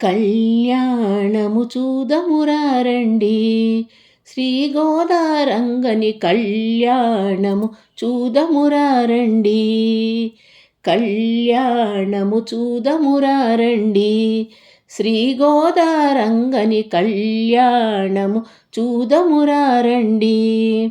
కళ్యాణము చూదమురారండి. శ్రీ గోదారంగని కళ్యాణము చూదమురారండి. కళ్యాణము చూదమురారండి. శ్రీ గోదారంగని కళ్యాణము చూదమురారండి.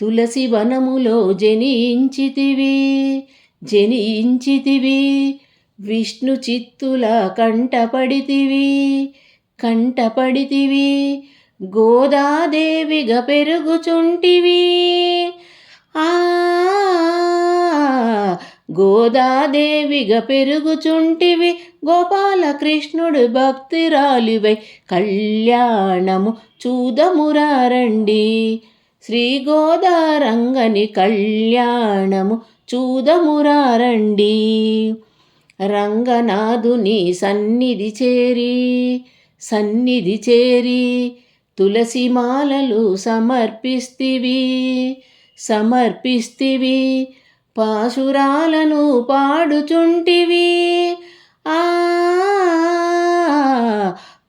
తులసి వనములో జనించితివి జనించితివి విష్ణు చిత్తుల కంటపడితివి కంటపడితివి గోదాదేవిగా పెరుగుచుంటివి. ఆ గోదాదేవిగా పెరుగుచుంటివి గోపాలకృష్ణుడు భక్తిరాలివై కళ్యాణము చూదమురారండి. శ్రీ గోదారంగని కళ్యాణము చూదమురారండి. రంగనాథుని సన్నిధి చేరి సన్నిధి చేరి తులసి మాలలు సమర్పిస్తివి సమర్పిస్తివి పాశురాలను పాడుచుంటివి. ఆ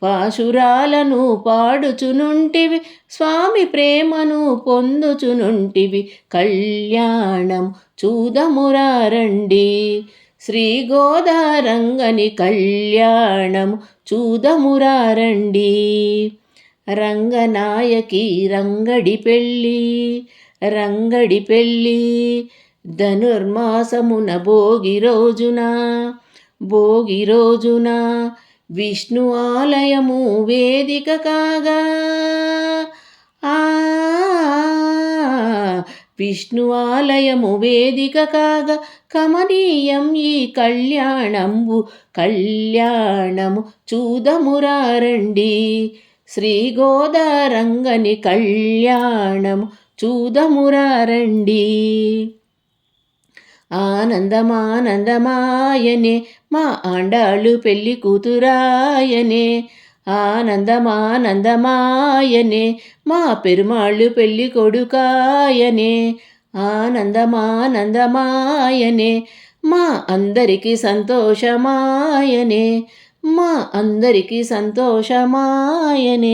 పాశురాలను పాడుచునుంటివి స్వామి ప్రేమను పొందుచునుంటివి. కళ్యాణం చూదమురారండి శ్రీ గోదారంగని కళ్యాణం చూదమురారండి. రంగనాయకి రంగడి పెళ్ళి రంగడి పెళ్ళి ధనుర్మాసమున భోగి రోజున భోగి రోజున విష్ణు ఆలయము వేదిక కాగా ఆ విష్ణు ఆలయము వేదిక కాగా కమనీయం ఈ కళ్యాణంబు కళ్యాణము చూదమురారండి. శ్రీ గోదారంగని కళ్యాణము చూదమురారండి. ఆనందమానందమాయనే మా ఆండాళ్ళు పెళ్ళి కూతురాయనే. ఆనందమానందమాయనే మా పెరుమాళ్ళు పెళ్ళి కొడుకాయనే. ఆనందమానందమాయనే మా అందరికీ సంతోషమాయనే మా అందరికీ సంతోషమాయనే.